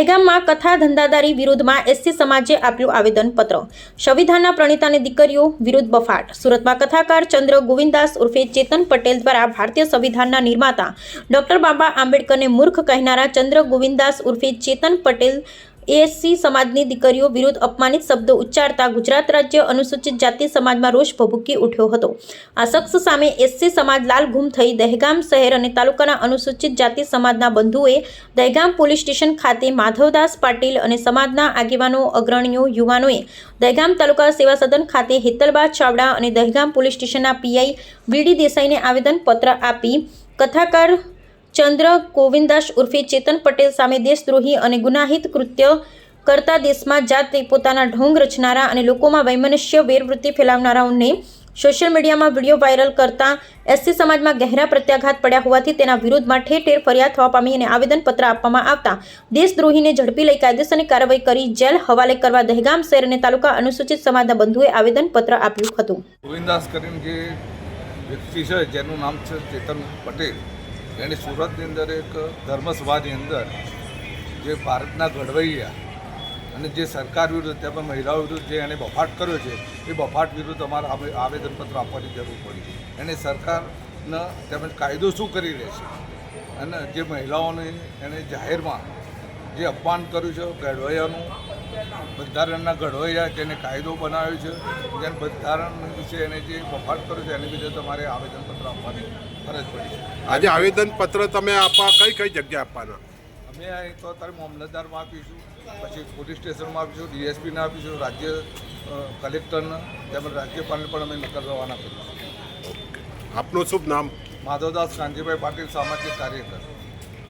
દહેગામમાં કથા ધંધાદારી વિરુદ્ધમાં એસસી સમાજે આપ્યું આવેદનપત્ર. સંવિધાનના પ્રણેતાની દીકરીઓ વિરુદ્ધ બફાટ. સુરતમાં કથાકાર ચંદ્ર ગોવિંદાસ ઉર્ફે ચેતન પટેલ દ્વારા ભારતીય સંવિધાનના નિર્માતા ડોક્ટર બાબા આંબેડકરને મૂર્ખ કહેનારા ચંદ્ર ગોવિંદાસ ઉર્ફે ચેતન પટેલ એએસસી સમાજની દીકરીઓ વિરુદ્ધ અપમાનિત શબ્દો ઉચ્ચારતા ગુજરાત રાજ્ય અનુસૂચિત જાતિ સમાજમાં રોષ ભભૂકી ઉઠ્યો હતો. આ શખ્સ સામે એસસી સમાજ લાલ ગુમ થઈ દહેગામ શહેર અને તાલુકાના અનુસૂચિત જાતિ સમાજના બંધુઓએ દહેગામ પોલીસ સ્ટેશન ખાતે માધવદાસ પાટીલ અને સમાજના આગેવાનો, અગ્રણીઓ, યુવાનોએ દહેગામ તાલુકા સેવા સદન ખાતે હેતલબા ચાવડા અને દહેગામ પોલીસ સ્ટેશનના પીઆઈ વીડી દેસાઈને આવેદનપત્ર આપી કથાકાર ચંદ્ર ગોવિંદાસ ઉર્ફે ચેતન પટેલ સામે દેશદ્રોહી અને ગુનાહિત કૃત્ય કરતા દેશમાં જાતે પોતાના ઢોંગ રચનારા અને લોકોમાં વૈમનસ્ય વેરવૃત્તિ ફેલાવનારાઓને સોશિયલ મીડિયામાં વીડિયો વાયરલ કરતા એસસી સમાજમાં ગહેરા પ્રત્યાઘાત પડ્યા હોવાથી તેના વિરોધમાં ઠેર ઠેર ફરિયાદ થવા પામી અને આવેદનપત્ર આપવામાં આવતા દેશદ્રોહીને ઝડપી લઈ કાયદેસરની કાર્યવાહી કરી જેલ હવાલે કરવા દહેગામ શહેર અને તાલુકા અનુસૂચિત સમાજના બંધુએ આવેદનપત્ર આપ્યું હતું. ગોવિંદાસ કરીને જે વ્યક્તિ છે, જેનું નામ છે ચેતન પટેલ એણે સુરતની અંદર એક ધર્મસભાની અંદર જે ભારતના ઘડવૈયા અને જે સરકાર વિરુદ્ધ તેમાં મહિલાઓ વિરુદ્ધ જે એણે બફાટ કર્યો છે, એ બફાટ વિરુદ્ધ અમારે આવેદનપત્ર આપવાની જરૂર પડી એને સરકારના તેમજ કાયદો શું કરી રહેશે અને જે મહિલાઓને એણે જાહેરમાં જે અપમાન કર્યું છે, ઘડવૈયાનું બંધારણના ઘડવૈયા જેને કાયદો બનાવ્યો છે. જેને બંધારણ વિશે એને જે વફાટ કર્યો છે એની વિશે તમારે આવેદનપત્ર આપવાની ફરજ પડી છે. આજે આવેદનપત્ર તમે આપવા કઈ કઈ જગ્યાએ આપવાના? અમે અહીં તો અત્યારે મામલતદારમાં આપીશું પછી પોલીસ સ્ટેશનમાં આપીશું ડીએસપીને આપીશું રાજ્ય કલેક્ટરને તેમજ રાજ્યપાલને પણ અમે નકલ રવાના કરીશું. આપનું શુભ નામ? માધવદાસ કાંજીભાઈ પાટીલ સામાજિક કાર્યકર.